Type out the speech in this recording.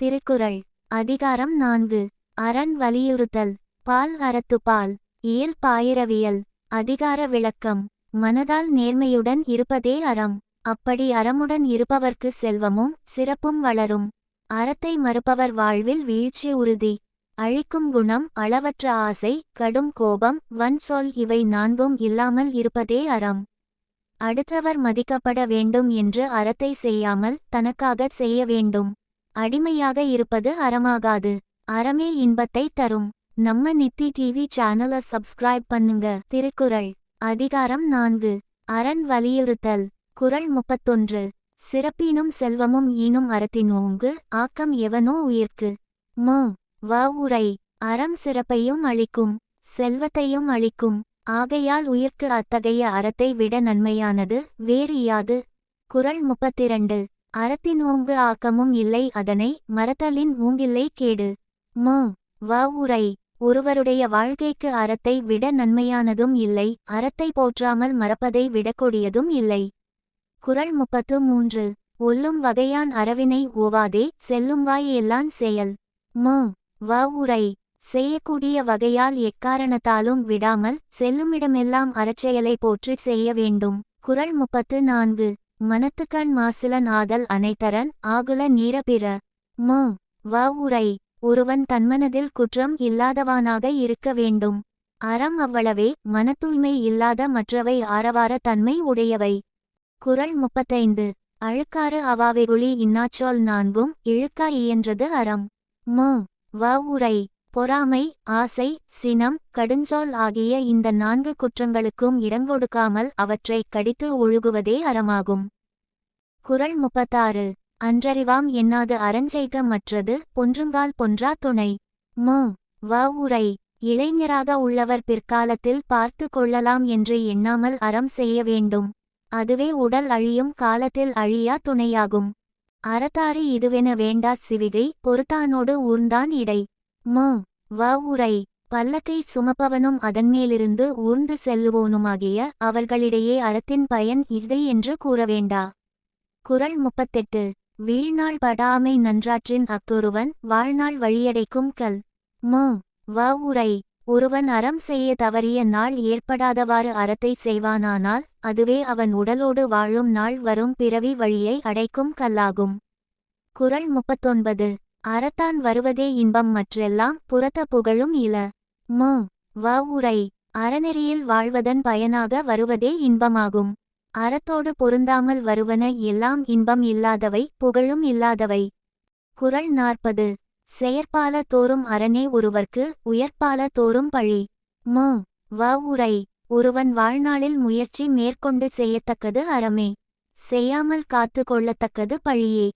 திருக்குறள். அதிகாரம் நான்கு. அரண் வலியுறுத்தல். பால் அறத்துப்பால் இயல் பாயிரவியல். அதிகார விளக்கம். மனதால் நேர்மையுடன் இருப்பதே அறம். அப்படி அறமுடன் இருப்பவர்க்கு செல்வமும் சிறப்பும் வளரும். அறத்தை மறுப்பவர் வாழ்வில் வீழ்ச்சி உறுதி. அழிக்கும் குணம் அளவற்ற ஆசை கடும் கோபம் வன் சொல் இவை நான்கும் இல்லாமல் இருப்பதே அறம். அடுத்தவர் மதிக்கப்பட வேண்டும் என்று அறத்தை செய்யாமல் தனக்காகச் செய்ய வேண்டும். அடிமையாக இருப்பது அறமாகாது. அறமே இன்பத்தை தரும். நம்ம நித்தி டிவி சேனலை சப்ஸ்கிரைப் பண்ணுங்க. திருக்குறள். அதிகாரம் நான்கு. அரண் வலியுறுத்தல். குறள் முப்பத்தொன்று. சிறப்பினும் செல்வமும் ஈனும் அறத்தினோங்கு ஆக்கம் எவனோ உயிர்க்கு. மு. வ. உரை. அறம் சிறப்பையும் அளிக்கும். செல்வத்தையும் அளிக்கும். ஆகையால் உயிர்க்கு அத்தகைய அறத்தை விட நன்மையானது வேறு யாது. குறள் முப்பத்திரண்டு. அறத்தின் ஓங்கு ஆக்கமும் இல்லை அதனை மறத்தலின் ஊங்கில்லை கேடு. மு. வ. உரை ஒருவருடைய வாழ்க்கைக்கு அறத்தை விட நன்மையானதும் இல்லை அறத்தை போற்றாமல் மறப்பதை விடக்கூடியதும் இல்லை. குரல் முப்பத்து மூன்று ஒல்லும் வகையான் அறவினை ஓவாதே செல்லும் வாய் எல்லான் செயல். மு. வ. உரை செய்யக்கூடிய வகையால் எக்காரணத்தாலும் விடாமல் செல்லுமிடமெல்லாம் அறச்செயலை போற்றி செய்ய வேண்டும் குறள் முப்பத்து நான்கு மனத்துக்கண் மாசுல நாதல் அனைத்தரன் ஆகுல நீர பிற. மு. வ உரை ஒருவன் தன்மனதில் குற்றம் இல்லாதவானாக இருக்க வேண்டும். அறம் அவ்வளவே மனத்தூய்மை இல்லாத மற்றவை ஆரவார தன்மை உடையவை. குறள் முப்பத்தைந்து. அழுக்காறு அவாவெருளி இன்னாச்சொல் நான்கும் இழுக்கா இயன்றது அறம். மு. வ உரை பொறாமை ஆசை சினம் கடுஞ்சொல் ஆகிய இந்த நான்கு குற்றங்களுக்கும் இடங்கொடுக்காமல் அவற்றை கடித்து ஒழுகுவதே அறமாகும். குறள் முப்பத்தாறு. அன்றறிவாம் என்னாது அறஞ்செய்க மற்றது பொன்றுங்கால் பொன்றா துணை. மு. வ உரை இளைஞராக உள்ளவர் பிற்காலத்தில் பார்த்து கொள்ளலாம் என்று எண்ணாமல் அறம் செய்ய வேண்டும். அதுவே உடல் அழியும் காலத்தில் அழியா துணையாகும். அறத்தாறு இதுவென வேண்டா சிவிகை பொறுத்தானோடு ஊர்ந்தான் இடை. மு. வ உரை பல்லக்கை சுமப்பவனும் அதன்மேலிருந்து ஊர்ந்து செல்லுவோனுமாகிய அவர்களிடையே அறத்தின் பயன் இதை என்று கூற வேண்டா குறள் முப்பத்தெட்டு. வீழ்நாள் படாமை நன்றாற்றின் அத்தொருவன் வாழ்நாள் வழியடைக்கும் கல். மு. வ. உரை. ஒருவன் அறம் செய்ய தவறிய நாள் ஏற்படாதவாறு அறத்தை செய்வானானால் அதுவே அவன் உடலோடு வாழும் நாள் வரும் பிறவி வழியை அடைக்கும் கல்லாகும். குறள் முப்பத்தொன்பது. அறத்தான் வருவதே இன்பம் மற்றெல்லாம் புறத்த புகழும் இல. மு. வ. உரை. அறநெறியில் வாழ்வதன் பயனாக வருவதே இன்பமாகும். அறத்தோடு பொருந்தாமல் வருவன எல்லாம் இன்பம் இல்லாதவை புகழும் இல்லாதவை. குறள் நாற்பது. செயற்பால தோறும் அரணே ஒருவர்க்கு உயர்ப்பால தோறும் பழி. மு. வ. உரை. ஒருவன் வாழ்நாளில் முயற்சி மேற்கொண்டு செய்யத்தக்கது அறமே. செய்யாமல் காத்து கொள்ளத்தக்கது பழியே.